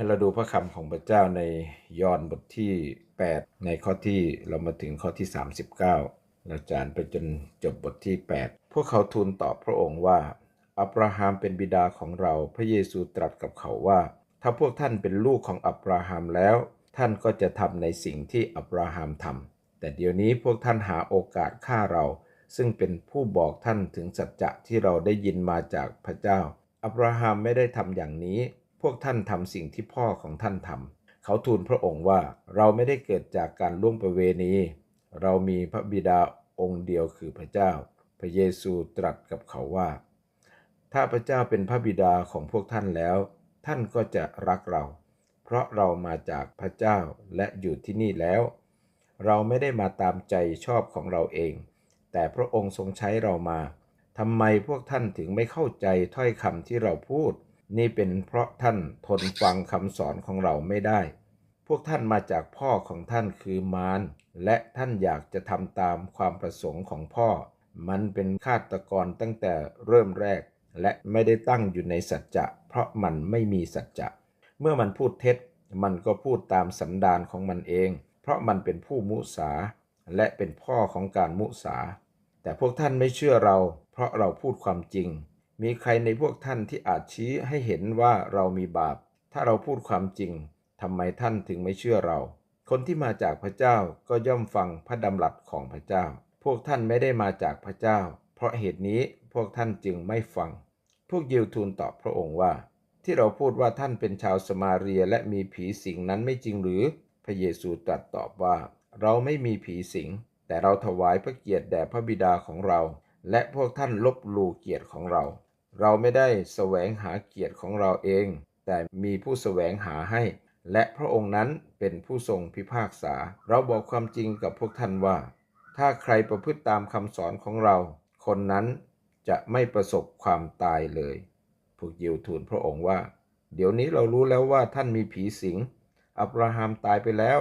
ให้เราดูพระคำของพระเจ้าในยอห์นบทที่ 8 ในข้อที่เรามาถึงข้อที่ 39 เราจานไปจนจบบทที่ 8 พวกเขาทูลตอบพระองค์ว่า อับราฮัมเป็นบิดาของเรา พระเยซูตรัสกับเขาว่า ถ้าพวกท่านเป็นลูกของอับราฮัมแล้ว ท่านก็จะทำในสิ่งที่อับราฮัมทำแต่เดี๋ยวนี้พวกท่านหาโอกาสฆ่าเรา ซึ่งเป็นผู้บอกท่านถึงสัจจะที่เราได้ยินมาจากพระเจ้า อับราฮัมไม่ได้ทำอย่างนี้ พวกท่านทำสิ่งที่พ่อของท่านทำเขาทูลพระองค์ว่าเราไม่ได้เกิดจากการล่วงประเวณี เรามีพระบิดาองค์เดียวคือพระเจ้า พระเยซูตรัสกับเขาว่า ถ้าพระเจ้าเป็นพระบิดาของพวกท่านแล้ว ท่านก็จะรักเรา เพราะเรามาจากพระเจ้าและอยู่ที่นี่แล้ว เราไม่ได้มาตามใจชอบของเราเอง แต่พระองค์ทรงใช้เรามาทำไมพวกท่านถึงไม่เข้าใจถ้อยคำที่เราพูด นี่เป็นเพราะท่านทนฟังคำสอนของเราไม่ได้ พวกท่านมาจากพ่อของท่านคือมารและท่านอยากจะทำตามความประสงค์ของพ่อ มันเป็นฆาตกรตั้งแต่เริ่มแรก และไม่ได้ตั้งอยู่ในสัจจะ เพราะมันไม่มีสัจจะ เมื่อมันพูดเท็จ มันก็พูดตามสันดานของมันเอง เพราะมันเป็นผู้มุสา และเป็นพ่อของการมุสา แต่พวกท่านไม่เชื่อเรา เพราะเราพูดความจริง มีใครในพวกท่านที่อาจชี้ให้เห็นว่าเรามีบาป ถ้าเราพูดความจริงทำไมท่านถึงไม่เชื่อเรา คนที่มาจากพระเจ้าก็ย่อมฟังพระดำรัสของพระเจ้า พวกท่านไม่ได้มาจากพระเจ้า เพราะเหตุนี้พวกท่านจึงไม่ฟัง พวกยิวทูลตอบพระองค์ว่า ที่เราพูดว่าท่านเป็นชาวสมาเรียและมีผีสิงนั้นไม่จริงหรือ พระเยซูตรัสตอบว่า เราไม่มีผีสิง แต่เราถวายพระเกียรติแด่พระบิดาของเรา และพวกท่านลบลูเกียรติของเรา เราไม่ได้แสวงหาเกียรติของเราเอง แต่มีผู้แสวงหาให้ และพระองค์นั้นเป็นผู้ทรงพิพากษา เราบอกความจริงกับพวกท่านว่า ถ้าใครประพฤติตามคำสอนของเรา คนนั้นจะไม่ประสบความตายเลยพวกยิวทูลพระองค์ว่า เดี๋ยวนี้เรารู้แล้วว่าท่านมีผีสิง อับราฮัมตายไปแล้ว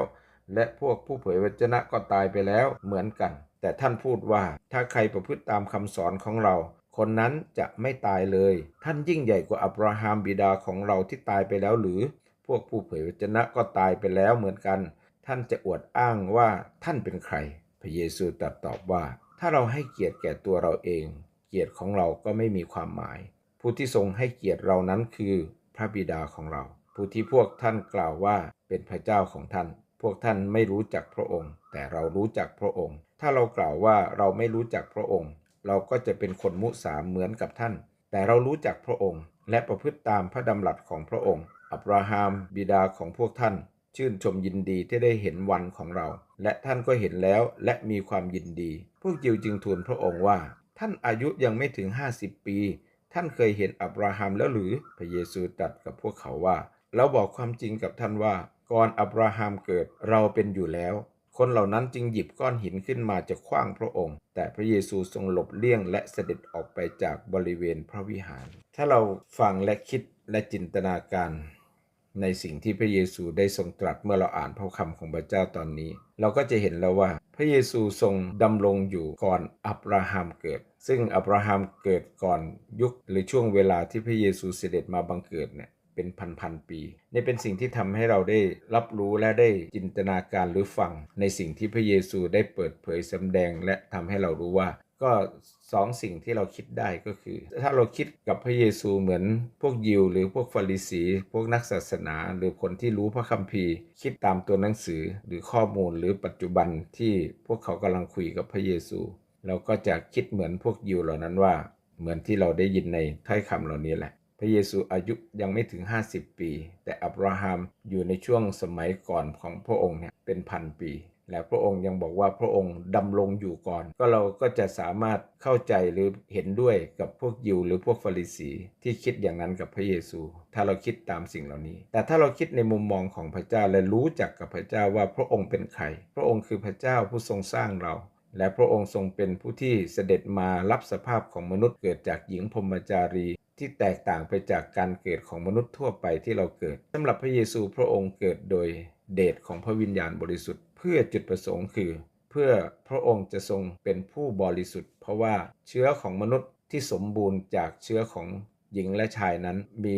และพวกผู้เผยวจนะก็ตายไปแล้วเหมือนกัน แต่ท่านพูดว่าถ้าใครประพฤติตามคำสอนของเรา คนนั้นจะไม่ตายเลย ท่านยิ่งใหญ่กว่าอับราฮัมบิดาของเราที่ตายไปแล้วหรือ พวกผู้เผยวจนะก็ตายไปแล้วเหมือนกัน ท่านจะอวดอ้างว่าท่านเป็นใคร พระเยซูตรัสตอบว่า ถ้าเราให้เกียรติแก่ตัวเราเอง เกียรติของเราก็ไม่มีความหมาย ผู้ที่ทรงให้เกียรติเรานั้นคือพระบิดาของเรา ผู้ที่พวกท่านกล่าวว่าเป็นพระเจ้าของท่าน พวกท่านไม่รู้จักพระองค์ แต่เรารู้จักพระองค์ ถ้าเรากล่าวว่าเราไม่รู้จักพระองค์ เราก็จะเป็นคนมุสาเหมือนกับท่าน แต่เรารู้จักพระองค์ และประพฤติตามพระดำรัสของพระองค์ อับราฮัมบิดาของพวกท่าน ชื่นชมยินดีที่ได้เห็นวันของเรา และท่านก็เห็นแล้วและมีความยินดี พวกยิวจึงทูลพระองค์ว่า ท่านอายุยังไม่ถึง 50 ปี ท่านเคยเห็นอับราฮัมแล้วหรือ พระเยซูตรัสกับพวกเขาว่า เราบอกความจริงกับท่านว่า ก่อนอับราฮัมเกิดเราเป็นอยู่แล้ว คนเหล่านั้นจึงหยิบก้อนหินขึ้นมาจะขว้างพระองค์ แต่พระเยซูทรงหลบเลี่ยงและเสด็จออกไปจากบริเวณพระวิหาร ถ้าเราฟังและคิดและจินตนาการในสิ่งที่พระเยซูได้ทรงตรัสเมื่อเราอ่านพระคำของพระเจ้าตอนนี้ เราก็จะเห็นแล้วว่า พระเยซูทรงดำรงอยู่ก่อนอับราฮัมเกิด ซึ่งอับราฮัมเกิดก่อนยุคหรือช่วงเวลาที่พระเยซูเสด็จมาบังเกิดเนี่ย เป็นพันๆปี นี่เป็นสิ่งที่ทำให้เราได้รับรู้และได้จินตนาการหรือฟัง ในสิ่งที่พระเยซูได้เปิดเผยสำแดงและทำให้เรารู้ว่าก็สองสิ่งที่เราคิดได้ก็คือ ถ้าเราคิดกับพระเยซูเหมือนพวกยิว หรือพวกฟาริสี พวกนักศาสนา หรือคนที่รู้พระคัมภีร์ คิดตามตัวหนังสือหรือข้อมูลหรือปัจจุบันที่พวกเขากำลังคุยกับพระเยซู เราก็จะคิดเหมือนพวกยิวเหล่านั้นว่า เหมือนที่เราได้ยินในถ้อยคำเหล่านี้แหละ พระเยซูอายุยังไม่ถึง 50 ปี แต่อับราฮัมอยู่ในช่วงสมัยก่อนของพระองค์เนี่ยเป็นพันปี และพระองค์ยังบอกว่าพระองค์ดำรงอยู่ก่อน ก็เราก็จะสามารถเข้าใจหรือเห็นด้วยกับพวกยิวหรือพวกฟาริสีที่คิดอย่างนั้นกับพระเยซู ถ้าเราคิดตามสิ่งเหล่านี้ แต่ถ้าเราคิดในมุมมองของพระเจ้าและรู้จักกับพระเจ้าว่าพระองค์เป็นใคร พระองค์คือพระเจ้าผู้ทรงสร้างเราและพระองค์ทรงเป็นผู้ที่เสด็จมารับสภาพของมนุษย์เกิดจากหญิงพรหมจารี ที่แตกต่างไปจากการเกิดของมนุษย์ทั่วไปที่เราเกิดสำหรับพระเยซูพระองค์เกิดโดยเดชของพระวิญญาณบริสุทธิ์ เพื่อจุดประสงค์คือ เพื่อพระองค์จะทรงเป็นผู้บริสุทธิ์ เพราะว่าเชื้อของมนุษย์ที่สมบูรณ์จากเชื้อของหญิงและชายนั้น มี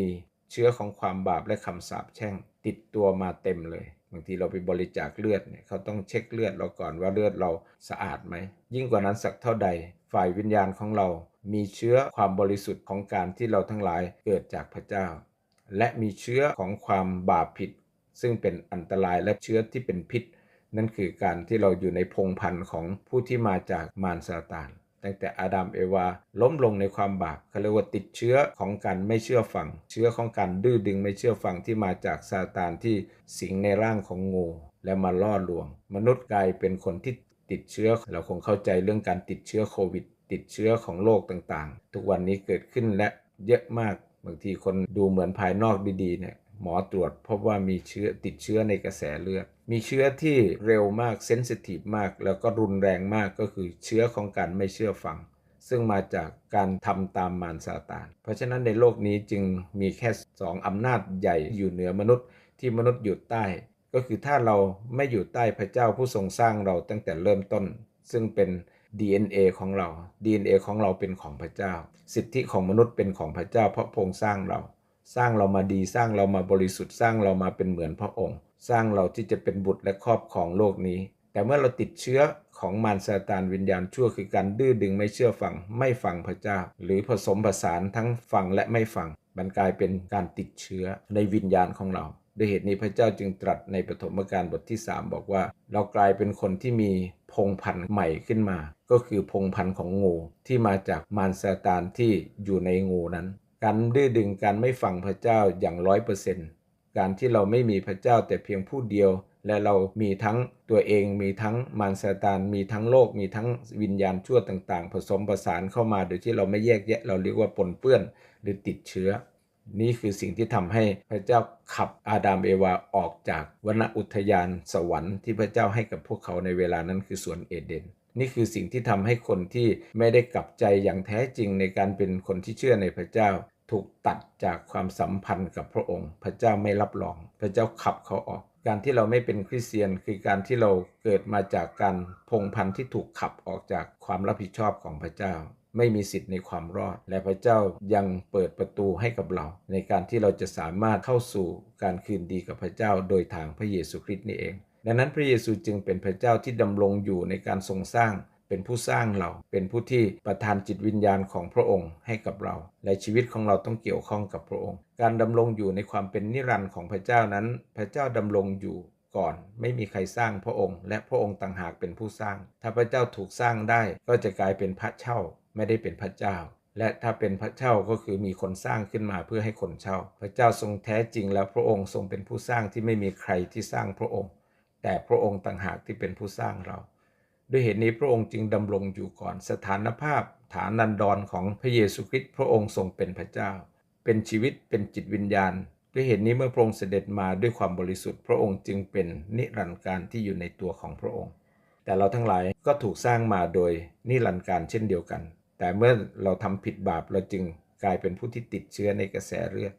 เชื้อของความบาปและคำสาปแช่ง ติดตัวมาเต็มเลยบางทีเราไปบริจาคเลือดเนี่ยเขาต้องเช็คเลือดเราก่อนว่าเลือดเราสะอาดไหมยิ่งกว่านั้นสักเท่าใด ฝ่ายวิญญาณของเรา มีเชื้อความบริสุทธิ์ของการที่เราทั้งหลายเกิดจากพระเจ้า และมีเชื้อของความบาปผิด ซึ่งเป็นอันตรายและเชื้อที่เป็นพิษ นั่นคือการที่เราอยู่ในพงพันธ์ของผู้ที่มาจากมารซาตานตั้งแต่อาดัมเอวาล้มลงในความบาปเขาเรียกว่าติดเชื้อของการไม่เชื่อฟัง เชื้อของการดื้อดึงไม่เชื่อฟังที่มาจากซาตานที่สิงในร่างของงู และมาล่อลวง มนุษย์กลายเป็นคนที่ติดเชื้อเราคงเข้าใจเรื่องการติดเชื้อโควิด ติดเชื้อของโรคต่างๆ ทุกวันนี้เกิดขึ้นและเยอะมากบางทีคนดูเหมือนภายนอกดีๆเนี่ยหมอตรวจพบว่ามีเชื้อติดเชื้อในกระแสเลือด มีเชื้อที่เร็วมากเซนซิทีฟมาก แล้วก็รุนแรงมากก็คือเชื้อของการไม่เชื่อฟัง ซึ่งมาจากการทำตามมารซาตาน เพราะฉะนั้นในโลกนี้จึงมีแค่สองอำนาจใหญ่อยู่เหนือมนุษย์ที่มนุษย์อยู่ใต้ ก็คือถ้าเราไม่อยู่ใต้พระเจ้าผู้ทรงสร้างเราตั้งแต่เริ่มต้น ซึ่งเป็น DNA ของเรา DNA ของเราเป็นของพระเจ้า สิทธิของมนุษย์เป็นของพระเจ้า เพราะพระองค์สร้างเรา สร้างเรามาดีสร้างเรามาบริสุทธิ์สร้างเรามาเป็นเหมือนพระองค์ สร้างเราที่จะเป็นบุตรและครอบของโลกนี้ แต่เมื่อเราติดเชื้อของมารซาตานวิญญาณชั่วคือการดื้อดึงไม่เชื่อฟัง ไม่ฟังพระเจ้า หรือผสมผสานทั้งฟังและไม่ฟังมันกลายเป็นการติดเชื้อในวิญญาณของเรา ด้วยเหตุนี้พระเจ้าจึงตรัสในปฐมกาลบทที่ 3 บอกว่า เรากลายเป็นคนที่มีพงพันธุ์ใหม่ขึ้นมา ก็คือพงพันธุ์ของงูที่มาจากมารซาตานที่อยู่ในงูนั้น การดื้อดึงการไม่ฟังพระเจ้าอย่างร้อยเปอร์เซนต์การที่เราไม่มีพระเจ้าแต่เพียงผู้เดียว และเรามีทั้งตัวเองมีทั้งมารซาตานมีทั้งโลกมีทั้งวิญญาณชั่วต่าง ๆ ผสมผสานเข้ามาโดยที่เราไม่แยกแยะ เราเรียกว่าปนเปื้อนหรือติดเชื้อ นี่คือสิ่งที่ทำให้พระเจ้าขับอาดามเอวาออกจากวนอุทยานสวรรค์ที่พระเจ้าให้กับพวกเขาในเวลานั้นคือสวนเอเดน นี่คือสิ่งที่ทำให้คนที่ไม่ได้กลับใจอย่างแท้จริงในการเป็นคนที่เชื่อในพระเจ้า ถูกตัดจากความสัมพันธ์กับพระองค์ พระเจ้าไม่รับรอง พระเจ้าขับเขาออกการที่เราไม่เป็นคริสเตียนคือการที่เราเกิดมาจากการพงพันธ์ที่ถูกขับออกจากความรับผิดชอบของพระเจ้า ไม่มีสิทธิ์ในความรอด และพระเจ้ายังเปิดประตูให้กับเรา ในการที่เราจะสามารถเข้าสู่การคืนดีกับพระเจ้าโดยทางพระเยซูคริสต์นี่เอง ดังนั้นพระเยซูจึงเป็นพระเจ้าที่ดำรงอยู่ในการทรงสร้างเป็นผู้สร้างเราเป็นผู้ที่ประทานจิตวิญญาณของพระองค์ให้กับเรา และชีวิตของเราต้องเกี่ยวข้องกับพระองค์ การดำรงอยู่ในความเป็นนิรันดร์ของพระเจ้านั้น พระเจ้าดำรงอยู่ก่อน ไม่มีใครสร้างพระองค์ และพระองค์ต่างหากเป็นผู้สร้าง ถ้าพระเจ้าถูกสร้างได้ก็จะกลายเป็นพระเช่า ไม่ได้เป็นพระเจ้า และถ้าเป็นพระเช่าก็คือมีคนสร้างขึ้นมาเพื่อให้คนเช่า พระเจ้าทรงแท้จริงแล้วพระองค์ทรงเป็นผู้สร้างที่ไม่มีใครที่สร้างพระองค์ แต่พระองค์ต่างหากที่เป็นผู้สร้างเรา ด้วยเหตุนี้พระองค์จึงดำรงอยู่ก่อนสถานภาพ ฐานันดรของพระเยซูคริสต์พระองค์ทรงเป็นพระเจ้า เป็นชีวิตเป็นจิตวิญญาณด้วยเหตุนี้เมื่อพระองค์เสด็จมาด้วยความบริสุทธิ์ พระองค์จึงเป็นนิรันดร์การที่อยู่ในตัวของพระองค์ แต่เราทั้งหลายก็ถูกสร้างมาโดยนิรันดร์การเช่นเดียวกัน แต่เมื่อเราทำผิดบาปเราจึงกลายเป็นผู้ที่ติดเชื้อในกระแสเลือด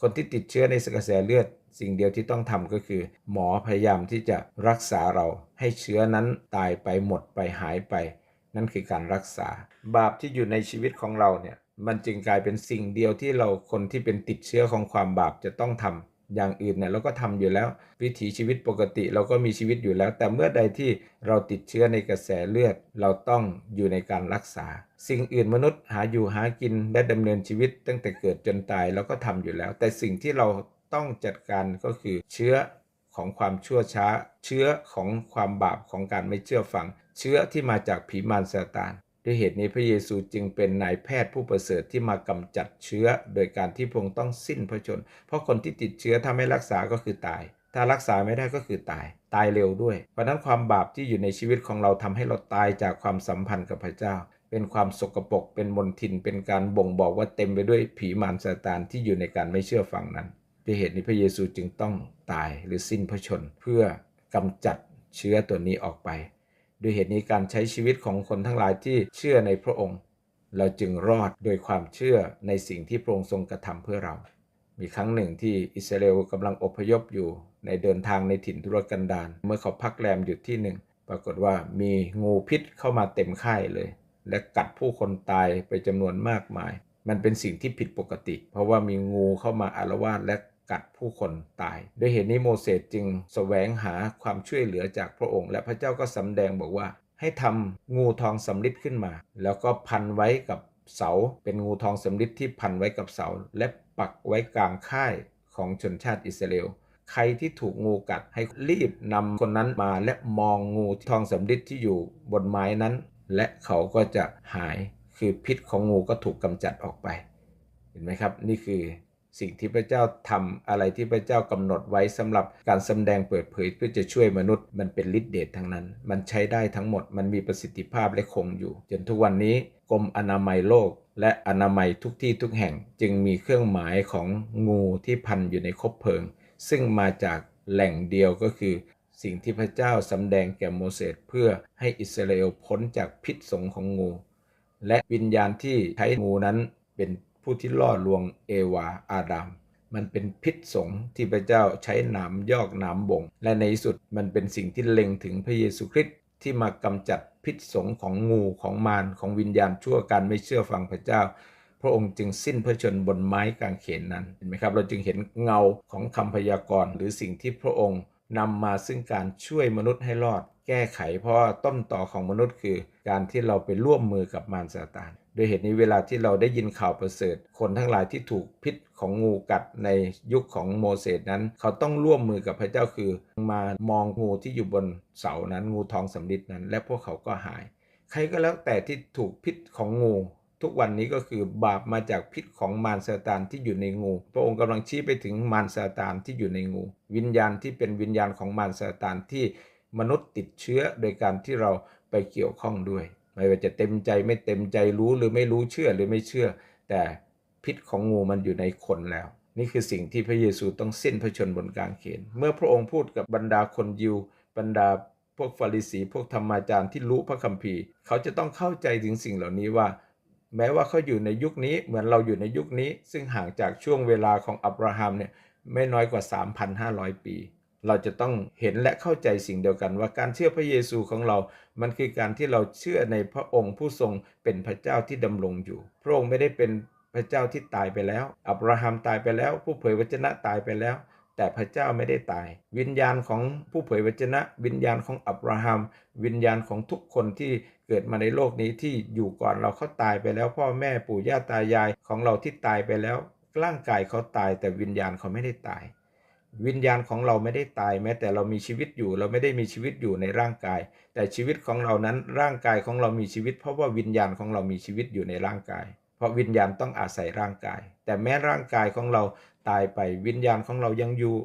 คนที่ติดเชื้อในกระแสเลือด สิ่งเดียวที่ต้องทำก็คือ หมอพยายามที่จะรักษาเราให้เชื้อนั้นตายไปหมดไปหายไป นั่นคือการรักษา บาปที่อยู่ในชีวิตของเราเนี่ยมันจึงกลายเป็นสิ่งเดียวที่เราคนที่เป็นติดเชื้อของความบาปจะต้องทำ อย่างอื่นเนี่ยเราก็ทำอยู่แล้ว วิถีชีวิตปกติเราก็มีชีวิตอยู่แล้ว แต่เมื่อใดที่เราติดเชื้อในกระแสเลือด เราต้องอยู่ในการรักษา สิ่งอื่นมนุษย์หาอยู่หากินและดำเนินชีวิตตั้งแต่เกิดจนตายเราก็ทำอยู่แล้ว แต่สิ่งที่เราต้องจัดการก็คือเชื้อของความชั่วช้า เชื้อของความบาปของการไม่เชื่อฟัง เชื้อที่มาจากผีมารซาตาน ด้วยเหตุนี้พระเยซูจึงเป็นนายแพทย์ผู้ประเสริฐที่มากำจัดเชื้อ โดยการที่พงค์ต้องสิ้นพระชน เพราะคนที่ติดเชื้อถ้าไม่รักษาก็คือตาย ถ้ารักษาไม่ได้ก็คือตาย ตายเร็วด้วย เพราะนั้นความบาปที่อยู่ในชีวิตของเราทำให้เราตายจากความสัมพันธ์กับพระเจ้า เป็นความสกปรกเป็นมลทิน เป็นการบ่งบอกว่าเต็มไปด้วยผีมารซาตานที่อยู่ในการไม่เชื่อฟังนั้นด้วยเหตุนี้พระเยซูจึงต้องตายหรือสิ้นพระชน เพื่อกำจัดเชื้อตัวนี้ออกไป ด้วยเหตุนี้การใช้ชีวิตของคนทั้งหลายที่เชื่อในพระองค์ เราจึงรอดโดยความเชื่อในสิ่งที่พระองค์ทรงกระทำเพื่อเรา มีครั้งหนึ่งที่อิสราเอลกำลังอพยพอยู่ ในเดินทางในถิ่นทุรกันดารเมื่อเขาพักแรมอยู่ที่หนึ่งปรากฏว่ามีงูพิษเข้ามาเต็มค่ายเลย และกัดผู้คนตายไปจำนวนมากมาย มันเป็นสิ่งที่ผิดปกติ เพราะว่ามีงูเข้ามาอารวาสและ กัดผู้คนตาย ด้วยเหตุนี้โมเสสจึงแสวงหาความช่วยเหลือจากพระองค์ และพระเจ้าก็สำแดงบอกว่า ให้ทำงูทองสำริดขึ้นมา แล้วก็พันไว้กับเสา เป็นงูทองสำริดที่พันไว้กับเสา และปักไว้กลางค่ายของชนชาติอิสราเอลใครที่ถูกงูกัดให้รีบนำคนนั้นมาและมองงูทองสำริดที่อยู่บนไม้นั้น และเขาก็จะหายคือพิษของงูก็ถูกกำจัดออกไป เห็นไหมครับ นี่คือ สิ่งที่พระเจ้าทำอะไรที่พระเจ้ากำหนดไว้สำหรับการสำแดงเปิดเผยเพื่อจะช่วยมนุษย์มันเป็นฤทธิเดชทั้งนั้น มันใช้ได้ทั้งหมดมันมีประสิทธิภาพและคงอยู่ จนทุกวันนี้กรมอนามัยโลก และอนามัยทุกที่ทุกแห่ง จึงมีเครื่องหมายของงูที่พันอยู่ในคบเพลิง ซึ่งมาจากแหล่งเดียวก็คือ สิ่งที่พระเจ้าสำแดงแก่โมเสสเพื่อให้อิสราเอลพ้นจากพิษสงของงู และวิญญาณที่ใช้งูนั้นเป็น ผู้ที่ล่อลวงเอวาอาดัมมันเป็นพิษสงที่พระเจ้าใช้หนามยอกหนามบ่ง และในสุดมันเป็นสิ่งที่เล็งถึงพระเยซูคริสต์ที่มากำจัดพิษสงของงูของมารของวิญญาณชั่วการไม่เชื่อฟังพระเจ้า พระองค์จึงสิ้นพระชนบนไม้กางเขนนั้นเห็นไหมครับเราจึงเห็นเงาของคำพยากรณ์หรือสิ่งที่พระองค์นำมาซึ่งการช่วยมนุษย์ให้รอด แก้ไขเพราะต้นต่อของมนุษย์คือ การที่เราไปร่วมมือกับมารซาตาน โดยเหตุนี้เวลาที่เราได้ยินข่าวประเสริฐ คนทั้งหลายที่ถูกพิษของงูกัดในยุคของโมเสสนั้น เขาต้องร่วมมือกับพระเจ้าคือ มามองงูที่อยู่บนเสานั้นงูทองสำริดนั้น และพวกเขาก็หาย ใครก็แล้วแต่ที่ถูกพิษของงู ทุกวันนี้ก็คือบาปมาจากพิษของมารซาตานที่อยู่ในงู พระองค์กำลังชี้ไปถึงมารซาตานที่อยู่ในงู วิญญาณที่เป็นวิญญาณของมารซาตานที่มนุษย์ติดเชื้อโดยการที่เราไปเกี่ยวข้องด้วย ไม่ว่าจะเต็มใจไม่เต็มใจรู้หรือไม่รู้เชื่อหรือไม่เชื่อ แต่พิษของงูมันอยู่ในคนแล้ว นี่คือสิ่งที่พระเยซูต้องสิ้นพระชนบนกางเขน เมื่อพระองค์พูดกับบรรดาคนยิว บรรดาพวกฟาริสี พวกธรรมาจารย์ที่รู้พระคัมภีร์ เขาจะต้องเข้าใจถึงสิ่งเหล่านี้ว่า แม้ว่าเขาอยู่ในยุคนี้เหมือนเราอยู่ในยุคนี้ ซึ่งห่างจากช่วงเวลาของอับราฮัมเนี่ยไม่น้อยกว่า 3,500 ปี เราจะต้องเห็นและเข้าใจสิ่งเดียวกัน ว่าการเชื่อพระเยซูของเรา มันคือการที่เราเชื่อในพระองค์ผู้ทรงเป็นพระเจ้าที่ดำรงอยู่ พระองค์ไม่ได้เป็นพระเจ้าที่ตายไปแล้ว อับราฮัมตายไปแล้ว ผู้เผยวจนะตายไปแล้ว แต่พระเจ้าไม่ได้ตาย วิญญาณของผู้เผยวจนะ วิญญาณของอับราฮัม วิญญาณของทุกคนที่เกิดมาในโลกนี้ที่อยู่ก่อนเราเขาตายไปแล้ว พ่อแม่ปู่ย่าตายายของเราที่ตายไปแล้ว ร่างกายเขาตายแต่วิญญาณเขาไม่ได้ตาย วิญญาณของเราไม่ได้ตายแม้แต่เรามีชีวิตอยู่ เราไม่ได้มีชีวิตอยู่ในร่างกาย แต่ชีวิตของเรานั้นร่างกายของเรามีชีวิต เพราะว่าวิญญาณของเรามีชีวิตอยู่ในร่างกาย เพราะวิญญาณต้องอาศัยร่างกาย แต่แม้ร่างกายของเราตายไปวิญญาณของเรายังอยู่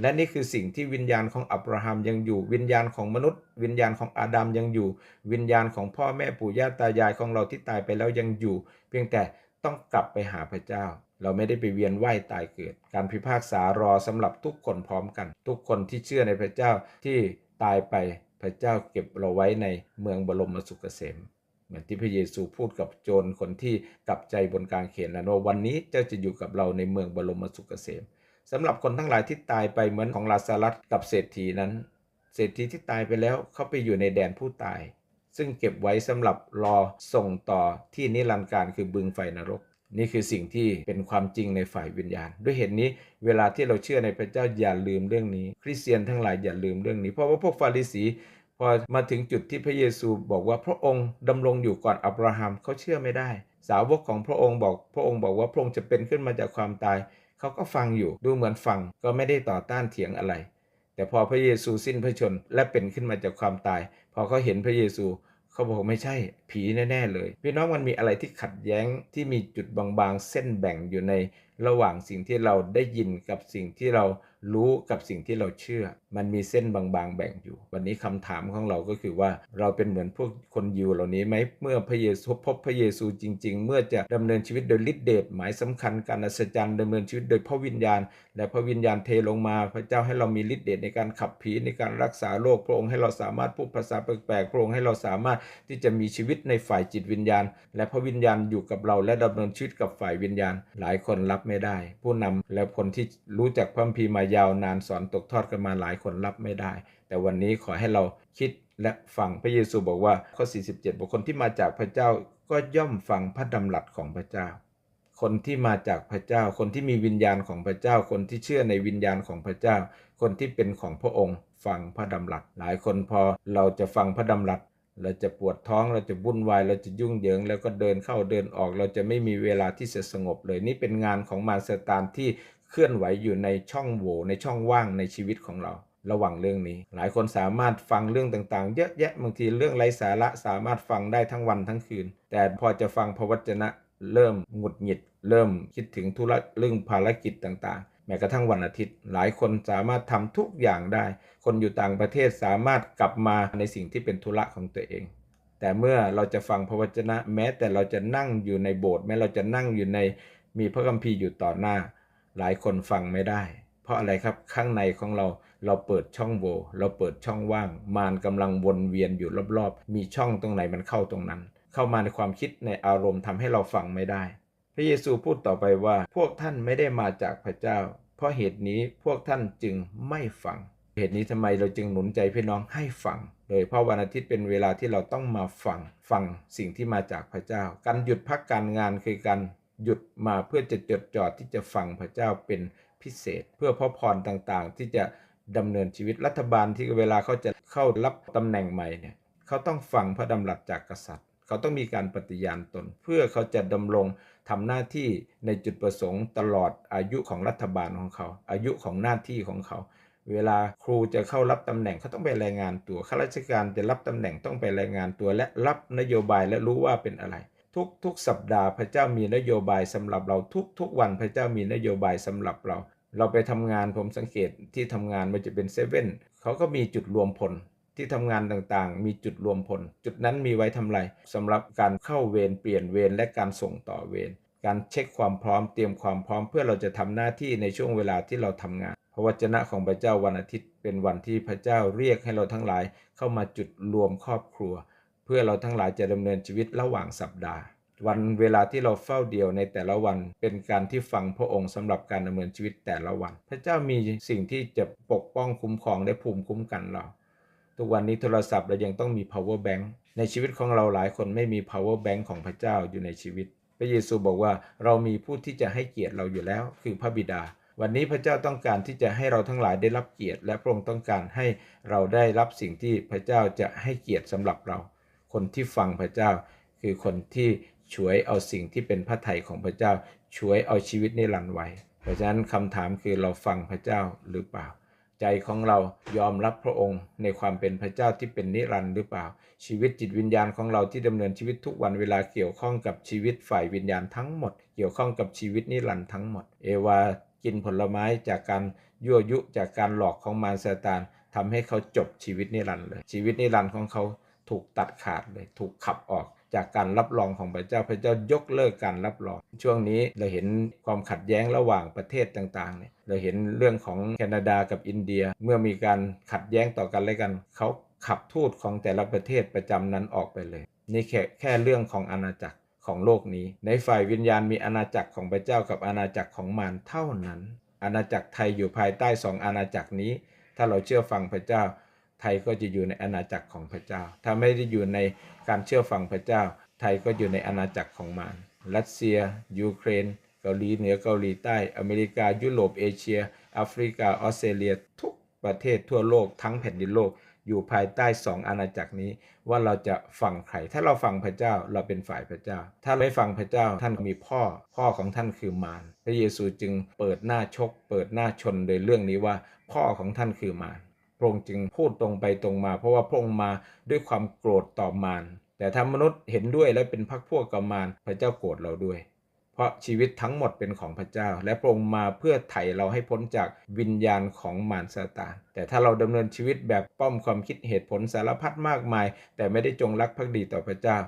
และนี่คือสิ่งที่วิญญาณของอับราฮัมยังอยู่ วิญญาณของมนุษย์ วิญญาณของอาดัมยังอยู่ วิญญาณของพ่อแม่ปู่ย่าตายายของเราที่ตายไปแล้วยังอยู่ เพียงแต่ ต้องกลับไปหาพระเจ้า เราไม่ได้ไปเวียนว่ายตายเกิด การพิพากษารอสำหรับทุกคนพร้อมกัน ทุกคนที่เชื่อในพระเจ้าที่ตายไปพระเจ้าเก็บเราไว้ในเมืองบรมสุขเกษมเหมือนที่พระเยซูพูดกับโจรคนที่กลับใจบนกลางเขนแล้วว่าวันนี้เจ้าจะอยู่กับเราในเมืองบรมสุขเกษมสำหรับคนทั้งหลายที่ตายไปเหมือนของลาซารัสกับเศรษฐีนั้น เศรษฐีที่ตายไปแล้วเขาไปอยู่ในแดนผู้ตาย ซึ่งเก็บไว้สำหรับรอส่งต่อที่นิรันดร์การคือบึงไฟนรก นี่คือสิ่งที่เป็นความจริงในฝ่ายวิญญาณ ด้วยเหตุนี้เวลาที่เราเชื่อในพระเจ้าอย่าลืมเรื่องนี้ คริสเตียนทั้งหลายอย่าลืมเรื่องนี้ เพราะว่าพวกฟาริสีพอมาถึงจุดที่พระเยซูบอกว่าพระองค์ดำรงอยู่ก่อนอับราฮัมเขาเชื่อไม่ได้ สาวกของพระองค์บอก พระองค์บอกว่าพระองค์จะเป็นขึ้นมาจากความตายเขาก็ฟังอยู่ดูเหมือนฟังก็ไม่ได้ต่อต้านเถียงอะไร แต่พอพระเยซูสิ้นพระชนและเป็นขึ้นมาจากความตาย พอเขาเห็นพระเยซูเขาบอกไม่ใช่ ผีแน่ๆเลย พี่น้องมันมีอะไรที่ขัดแย้งที่มีจุดบางๆ เส้นแบ่งอยู่ในระหว่างสิ่งที่เราได้ยินกับสิ่งที่เรารู้กับสิ่งที่เราเชื่อ มันมีเส้นบางๆ แบ่งอยู่ วันนี้คำถามของเราก็คือว่าเราเป็นเหมือนพวกคนยิวเหล่านี้ไหมเมื่อพระเยซูพบพระเยซูจริง ๆ เมื่อจะดำเนินชีวิตโดยฤทธิเดชหมายสำคัญการอัศจรรย์ดำเนินชีวิตโดยพระวิญญาณ และพระวิญญาณเทลงมา พระเจ้าให้เรามีฤทธิเดชในการขับผีในการรักษาโรคพระองค์ให้เราสามารถพูดภาษาแปลกๆพระองค์ให้เราสามารถที่จะมีชีวิตในฝ่ายจิตวิญญาณ และพระวิญญาณอยู่กับเราและดำเนินชีวิตกับฝ่ายวิญญาณ หลายคนรับไม่ได้ ผู้นำและคนที่รู้จักพระคัมภีมายาวนานสอนตกทอดกันมาหลายคนรับไม่ได้ แต่วันนี้ขอให้เราคิดและฟังพระเยซูบอกว่าข้อ 47บุคคลที่มาจากพระเจ้าก็ย่อมฟังพระดำรัสของพระเจ้า คนที่มาจากพระเจ้า คนที่มีวิญญาณของพระเจ้า คนที่เชื่อในวิญญาณของพระเจ้า คนที่เป็นของพระองค์ ฟังพระดำรัส หลายคนพอเราจะฟังพระดำรัส เราจะปวดท้องเราจะวุ่นวายเราจะยุ่งเหยิง แล้วก็เดินเข้าเดินออก เราจะไม่มีเวลาที่จะสงบเลย นี่เป็นงานของมารซาตานที่เคลื่อนไหวอยู่ในช่องโหว่ในช่องว่างในชีวิตของเรา ระหวังเรื่องนี้ หลายคนสามารถฟังเรื่องต่างๆ เยอะแยะบางทีเรื่องไร้สาระสามารถฟังได้ทั้งวันทั้งคืน แต่พอจะฟังพระวจนะเริ่มหงุดหงิด เริ่มคิดถึงธุระเรื่องภารกิจต่างๆ แม้กระทั่งวันอาทิตย์ หลายคนสามารถทำทุกอย่างได้ คนอยู่ต่างประเทศสามารถกลับมาในสิ่งที่เป็นธุระของตัวเอง แต่เมื่อเราจะฟังพระวจนะ แม้แต่เราจะนั่งอยู่ในโบสถ์แม้เราจะนั่งอยู่ในมีพระคัมภีร์อยู่ต่อหน้า หลายคนฟังไม่ได้ เพราะอะไรครับข้างในของเราเราเปิดช่องโหว่เราเปิดช่องว่าง มารกำลังวนเวียนอยู่รอบๆ มีช่องตรงไหนมันเข้าตรงนั้น เข้ามาในความคิดในอารมณ์ทำให้เราฟังไม่ได้ พระเยซูพูดต่อไปว่า พวกท่านไม่ได้มาจากพระเจ้า เพราะเหตุนี้พวกท่านจึงไม่ฟัง เหตุนี้ทำไมเราจึงหนุนใจพี่น้องให้ฟังโดยเพราะวันอาทิตย์เป็นเวลาที่เราต้องมาฟังฟังสิ่งที่มาจากพระเจ้า การหยุดพักการงานคือการหยุดมาเพื่อจะจดจ่อที่จะฟังพระเจ้าเป็นพิเศษ เพื่อพระพรต่างๆ ที่จะดำเนินชีวิตรัฐบาลที่เวลาเขาจะเข้ารับตำแหน่งใหม่เนี่ยเขาต้องฟังพระดำรัสจากกษัตริย์ เขาต้องมีการปฏิญาณตน เพื่อเขาจะดำรงทำหน้าที่ในจุดประสงค์ตลอดอายุของรัฐบาลของเขา อายุของหน้าที่ของเขา เวลาครูจะเข้ารับตำแหน่งเขาต้องไปรายงานตัวข้าราชการจะรับตำแหน่งต้องไปรายงานตัวและรับนโยบายและรู้ว่าเป็นอะไร ทุกทุกสัปดาห์พระเจ้ามีนโยบายสำหรับเราทุกทุกวันพระเจ้ามีนโยบายสำหรับเรา เราไปทำงานผมสังเกตที่ทำงานมันจะเป็นเซเว่นเขาก็มีจุดรวมพล ที่ทำงานต่างๆ มีจุดรวมพล จุดนั้นมีไว้ทำไรสำหรับการเข้าเวรเปลี่ยนเวรและการส่งต่อเวรการเช็คความพร้อมเตรียมความพร้อมเพื่อเราจะทำหน้าที่ในช่วงเวลาที่เราทำงาน พระวจนะของพระเจ้าวันอาทิตย์ เป็นวันที่พระเจ้าเรียกให้เราทั้งหลายเข้ามาจุดรวมครอบครัว เพื่อเราทั้งหลายจะดำเนินชีวิตระหว่างสัปดาห์ วันเวลาที่เราเฝ้าเดียวในแต่ละวัน เป็นการที่ฟังพระองค์สำหรับการดำเนินชีวิตแต่ละวัน พระเจ้ามีสิ่งที่จะปกป้องคุ้มครองและภูมิคุ้มกันเรา ทุกวันนี้โทรศัพท์เรายังต้องมี power bank ในชีวิตของเราหลายคนไม่มี power bank ของพระเจ้าอยู่ในชีวิต พระเยซูบอกว่าเรามีผู้ที่จะให้เกียรติเราอยู่แล้ว คือพระบิดา วันนี้พระเจ้าต้องการที่จะให้เราทั้งหลายได้รับเกียรติ และพระองค์ต้องการให้เราได้รับสิ่งที่พระเจ้าจะให้เกียรติสำหรับเรา คนที่ฟังพระเจ้า คือคนที่ช่วยเอาสิ่งที่เป็นพระทัยของพระเจ้าช่วยเอาชีวิตนิรันดร์ไว้ เพราะฉะนั้นคำถามคือเราฟังพระเจ้าหรือเปล่า ใจของเรายอมรับพระองค์ ในความเป็นพระเจ้าที่เป็นนิรันดร์หรือเปล่า ชีวิตจิตวิญญาณของเราที่ดำเนินชีวิตทุกวันเวลาเกี่ยวข้องกับชีวิตฝ่ายวิญญาณทั้งหมด เกี่ยวข้องกับชีวิตนิรันดร์ทั้งหมด เอวากินผลไม้จากการยั่วยุจากการหลอกของมารซาตานทำให้เขาจบชีวิตนิรันดร์เลย ชีวิตนิรันดร์ของเขาถูกตัดขาดเลย ถูกขับออก จากการรับรองของพระเจ้า พระเจ้ายกเลิกการรับรอง ช่วงนี้เราเห็นความขัดแย้งระหว่างประเทศต่างๆเนี่ยเราเห็นเรื่องของแคนาดากับอินเดียเมื่อมีการขัดแย้งต่อกันและกันเขาขับทูตของแต่ละประเทศประจำนั้นออกไปเลย นี่แค่แค่เรื่องของอาณาจักรของโลกนี้ ในฝ่ายวิญญาณมีอาณาจักรของพระเจ้ากับอาณาจักรของมารเท่านั้น อาณาจักรไทยอยู่ภายใต้สองอาณาจักรนี้ ถ้าเราเชื่อฟังพระเจ้า ไทยก็จะอยู่ในอาณาจักรของพระเจ้า ถ้าไม่ได้อยู่ในการเชื่อฟังพระเจ้า ไทยก็อยู่ในอาณาจักรของมารรัสเซีย ยูเครน เกาหลีเหนือเกาหลีใต้ อเมริกา ยุโรปเอเชียแอฟริกาออสเตรเลียทุกประเทศทั่วโลกทั้งแผ่นดินโลก อยู่ภายใต้สองอาณาจักรนี้ ว่าเราจะฟังใคร ถ้าเราฟังพระเจ้าเราเป็นฝ่ายพระเจ้า ถ้าไม่ฟังพระเจ้าท่านมีพ่อ พ่อของท่านคือมารพระเยซูจึงเปิดหน้าชก เปิดหน้าชนโดยเรื่องนี้ว่า พ่อของท่านคือมาร ระองค์จึงพูดตรงไปตรงมา เพราะว่าพระองค์มาด้วยความโกรธต่อมารแต่ถ้ามนุษย์เห็นด้วยและเป็นพักพวกกับมารพระเจ้าโกรธเราด้วย เพราะชีวิตทั้งหมดเป็นของพระเจ้า และพระองค์มาเพื่อไถ่เราให้พ้นจากวิญญาณของมารซาตานแต่ถ้าเราดำเนินชีวิตแบบป้อมความคิดเหตุผลสารพัดมากมาย แต่ไม่ได้จงรักภักดีต่อพระเจ้า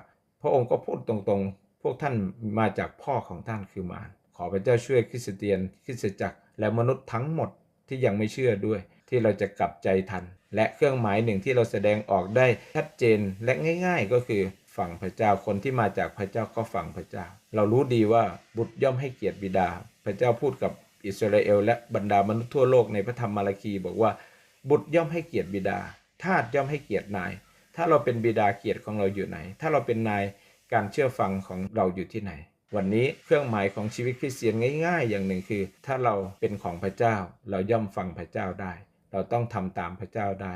พระองค์ก็พูดตรงๆ พวกท่านมาจากพ่อของท่านคือมารขอพระเจ้าช่วยคริสเตียนคริสตจักร และมนุษย์ทั้งหมดที่ยังไม่เชื่อด้วย ที่เราจะกลับใจทัน และเครื่องหมายหนึ่งที่เราแสดงออกได้ชัดเจนและง่าย ๆ ก็คือฝั่งพระเจ้าคนที่มาจากพระเจ้าก็ฝั่งพระเจ้า เรารู้ดีว่าบุตรย่อมให้เกียรติบิดา พระเจ้าพูดกับอิสราเอล และบรรดามนุษย์ทั่วโลกในพระธรรมมาราคี บอกว่า บุตรย่อมให้เกียรติบิดาทาสย่อมให้เกียรตินาย ถ้าเราเป็นบิดาเกียรติของเราอยู่ไหน ถ้าเราเป็นนายการเชื่อฟังของเราอยู่ที่ไหน วันนี้เครื่องหมายของชีวิตคริสเตียนง่าย ๆ อย่างหนึ่งคือ ถ้าเราเป็นของพระเจ้า เราย่อมฟังพระเจ้าได้ เราต้องทำตามพระเจ้าได้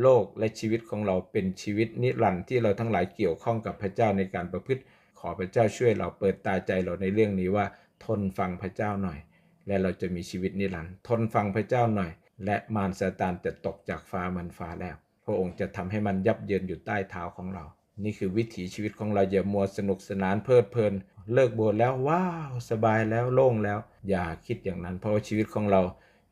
โลกและชีวิตของเราเป็นชีวิตนิรันดร์ที่เราทั้งหลายเกี่ยวข้องกับพระเจ้าในการประพฤติขอพระเจ้าช่วยเราเปิดตาใจเราในเรื่องนี้ว่า ทนฟังพระเจ้าหน่อย และเราจะมีชีวิตนิรันดร์ทนฟังพระเจ้าหน่อย และมารซาตานจะตกจากฟ้ามันฟ้าแล้ว พระองค์จะทำให้มันยับเยินอยู่ใต้เท้าของเรา นี่คือวิถีชีวิตของเราอย่ามัวสนุกสนานเพลิดเพลิน เลิกบสถ์แล้วว้าวสบายแล้วโล่งแล้ว อย่าคิดอย่างนั้น เพราะว่าชีวิตของเรา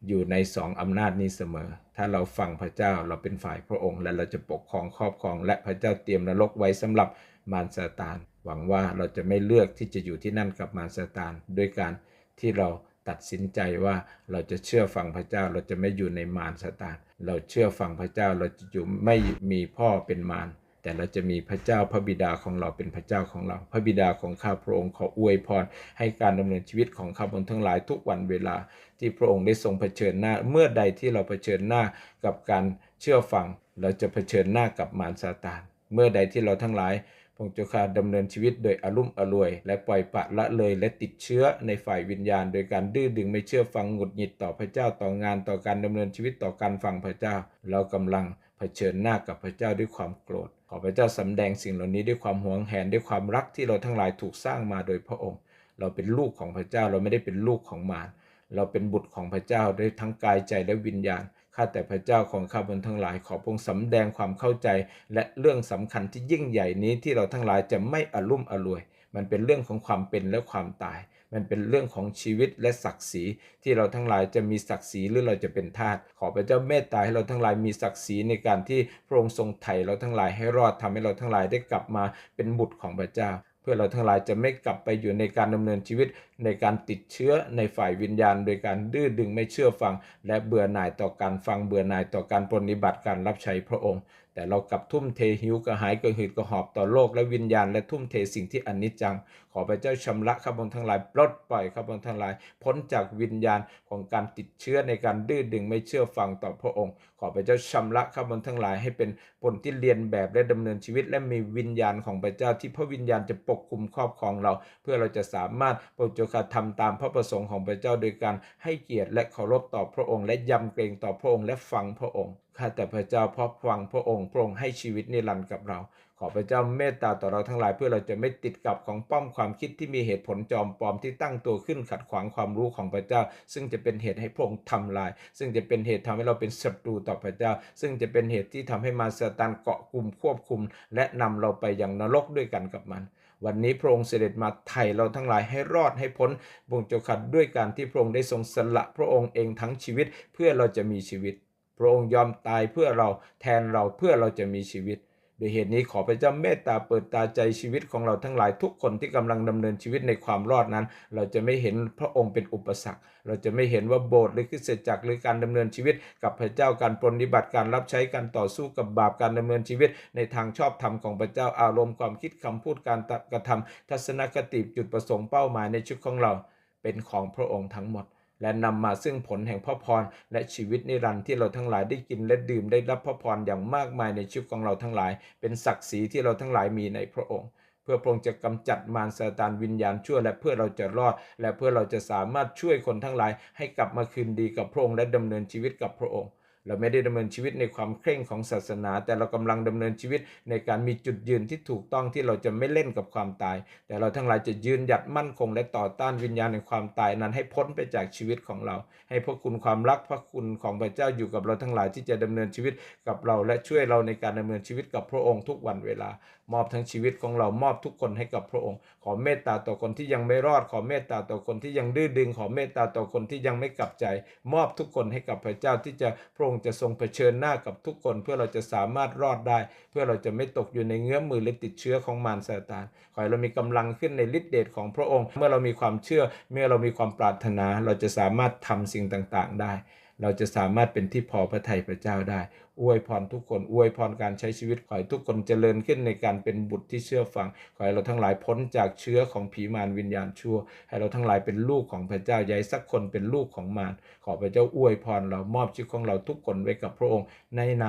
อยู่ในสองอำนาจนี้เสมอ ถ้าเราฟังพระเจ้าเราเป็นฝ่ายพระองค์ และเราจะปกครองครอบครอง และพระเจ้าเตรียมนรกไว้สำหรับมารซาตาน หวังว่าเราจะไม่เลือกที่จะอยู่ที่นั่นกับมารซาตานด้วยการที่เราตัดสินใจว่าเราจะเชื่อฟังพระเจ้าเราจะไม่อยู่ในมารซาตาน เราเชื่อฟังพระเจ้าเราจะอยู่ไม่มีพ่อเป็นมาร แต่เราจะมีพระเจ้าพระบิดาของเราเป็นพระเจ้าของเรา พระบิดาของข้าพระองค์ขออวยพร ให้การดำเนินชีวิตของข้าพระองค์ทั้งหลายทุกวันเวลา ที่พระองค์ได้ทรงเผชิญหน้า เมื่อใดที่เราเผชิญหน้ากับการเชื่อฟัง เราจะเผชิญหน้ากับมารซาตาน เมื่อใดที่เราทั้งหลายพงเจ้าข้าดำเนินชีวิตโดยอารุ่มอรวย และปล่อยปะละเลยและติดเชื้อในฝ่ายวิญญาณ โดยการดื้อดึงไม่เชื่อฟังหงุดหงิดต่อพระเจ้าต่องานต่อการดำเนินชีวิตต่อการฟังพระเจ้า เรากำลังเผชิญหน้ากับพระเจ้าด้วยความโกรธ ขอพระเจ้าสำแดงสิ่งเหล่านี้ด้วยความหวงแหนด้วยความรักที่เราทั้งหลายถูกสร้างมาโดยพระองค์ เราเป็นลูกของพระเจ้าเราไม่ได้เป็นลูกของมารเราเป็นบุตรของพระเจ้าด้วยทั้งกายใจและวิญญาณข้าแต่พระเจ้าของข้าพงทั้งหลายขอพระองค์สำแดงความเข้าใจ และเรื่องสำคัญที่ยิ่งใหญ่นี้ที่เราทั้งหลายจะไม่อลุ่มอรวย มันเป็นเรื่องของความเป็นและความตาย มันเป็นเรื่องของชีวิตและศักดิ์ศรีที่เราทั้งหลายจะมีศักดิ์ศรีหรือเราจะเป็นทาสขอพระเจ้าเมตตาให้เราทั้งหลายมีศักดิ์ศรีในการที่พระองค์ทรงไถ่เราทั้งหลายให้รอดทำให้เราทั้งหลายได้กลับมาเป็นบุตรของพระเจ้าเพื่อเราทั้งหลายจะไม่กลับไปอยู่ในการดำเนินชีวิต ในการติดเชื้อในฝ่ายวิญญาณ โดยการดื้อดึงไม่เชื่อฟัง และเบื่อหน่ายต่อการฟังเบื่อหน่ายต่อการปฏิบัติการรับใช้พระองค์แต่เรากลับทุ่มเทหิวกระหายกระหืดกระหอบต่อโลกและวิญญาณ และทุ่มเทสิ่งที่อนิจจัง ขอพระเจ้าชำระข้าพงทั้งหลายปลดปล่อยข้าพงทั้งหลาย พ้นจากวิญญาณของการติดเชื้อในการดื้อดึงไม่เชื่อฟังต่อพระองค์ ขอพระเจ้าชำระข้าพงทั้งหลายให้เป็นผลที่เรียนแบบและดำเนินชีวิต และมีวิญญาณของพระเจ้าที่พระวิญญาณจะปกคุมครอบครองเรา เพื่อเราจะสามารถโปรเจ้าข้าทำตามพระประสงค์ของพระเจ้าโดยการให้เกียรติและเคารพต่อพระองค์ และยำเกรงต่อพระองค์และฟังพระองค์ ข้าแต่พระเจ้าเพราะฟังพระองค์พระองค์ให้ชีวิตนิรันดร์กับเรา ขอพระเจ้าเมตตาต่อเราทั้งหลายเพื่อเราจะไม่ติดกับของป้อมความคิดที่มีเหตุผลจอมปลอมที่ตั้งตัวขึ้นขัดขวางความรู้ของพระเจ้า ซึ่งจะเป็นเหตุให้พระองค์ทำลาย ซึ่งจะเป็นเหตุทำให้เราเป็นศัตรูต่อพระเจ้า ซึ่งจะเป็นเหตุที่ทำให้มารซาตานเกาะกลุ่มควบคุม และนำเราไปอย่างนรกด้วยกันกับมันวันนี้พระองค์เสด็จมาไถ่เราทั้งหลายให้รอดให้พ้นบงจ้าขัดด้วยการที่พระองค์ได้ทรงสละพระองค์เองทั้งชีวิตเพื่อเราจะมีชีวิต พระองค์ยอมตายเพื่อเราแทนเราเพื่อเราจะมีชีวิตโดยเหตุนี้ขอพระเจ้าเมตตาเปิดตาใจชีวิตของเราทั้งหลายทุกคนที่กำลังดำเนินชีวิตในความรอดนั้น เราจะไม่เห็นพระองค์เป็นอุปสรรค เราจะไม่เห็นว่าโบสถ์หรือคริสตจักรหรือการดำเนินชีวิต กับพระเจ้าการปฏิบัติการรับใช้การต่อสู้กับบาปการดำเนินชีวิต ในทางชอบธรรมของพระเจ้าอารมณ์ความคิดคำพูดการกระทำทัศนคติจุดประสงค์เป้าหมายในชีวิตของเรา เป็นของพระองค์ทั้งหมด และนำมาซึ่งผลแห่งพระพรและชีวิตนิรันดร์ที่เราทั้งหลายได้กินและดื่มได้รับพระพรอย่างมากมายในชีวิตของเราทั้งหลาย เป็นศักดิ์ศรีที่เราทั้งหลายมีในพระองค์ เพื่อพระองค์จะกำจัดมารซาตานวิญญาณชั่ว และเพื่อเราจะรอด และเพื่อเราจะสามารถช่วยคนทั้งหลายให้กลับมาคืนดีกับพระองค์และดำเนินชีวิตกับพระองค์ เราไม่ได้ดำเนินชีวิตในความเคร่งของศาสนา แต่เรากำลังดำเนินชีวิตในการมีจุดยืนที่ถูกต้องที่เราจะไม่เล่นกับความตาย แต่เราทั้งหลายจะยืนหยัดมั่นคง และต่อต้านวิญญาณในความตายนั้นให้พ้นไปจากชีวิตของเรา ให้พระคุณความรักพระคุณของพระเจ้าอยู่กับเราทั้งหลายที่จะดำเนินชีวิตกับเรา และช่วยเราในการดำเนินชีวิตกับพระองค์ทุกวันเวลามอบทั้งชีวิตของเรามอบทุกคนให้กับพระองค์ ขอเมตตาต่อคนที่ยังไม่รอด ขอเมตตาต่อคนที่ยังดื้อดึง ขอเมตตาต่อคนที่ยังไม่กลับใจ มอบทุกคนให้กับพระเจ้าที่จะพระองค์จะทรงเผชิญหน้ากับทุกคน เพื่อเราจะสามารถรอดได้ เพื่อเราจะไม่ตกอยู่ในเงื้อมมือและติดเชื้อของมารซาตานขอให้เรามีกำลังขึ้นในฤทธิเดชของพระองค์ เมื่อเรามีความเชื่อ เมื่อเรามีความปรารถนา เราจะสามารถทำสิ่งต่าง ๆ ได้ เราจะสามารถเป็นที่พอพระทัยพระเจ้าได้ อวยพรทุกคน อวยพรการใช้ชีวิต ขอให้ทุกคนเจริญขึ้นในการเป็นบุตรที่เชื่อฟัง ขอให้เราทั้งหลายพ้นจากเชื้อของผีมารวิญญาณชั่ว ให้เราทั้งหลายเป็นลูกของพระเจ้ายาใหญ่สักคนเป็นลูกของมาร ขอพระเจ้าอวยพรเรามอบชีวิตของเราทุกคนไว้กับพระองค์ในนาม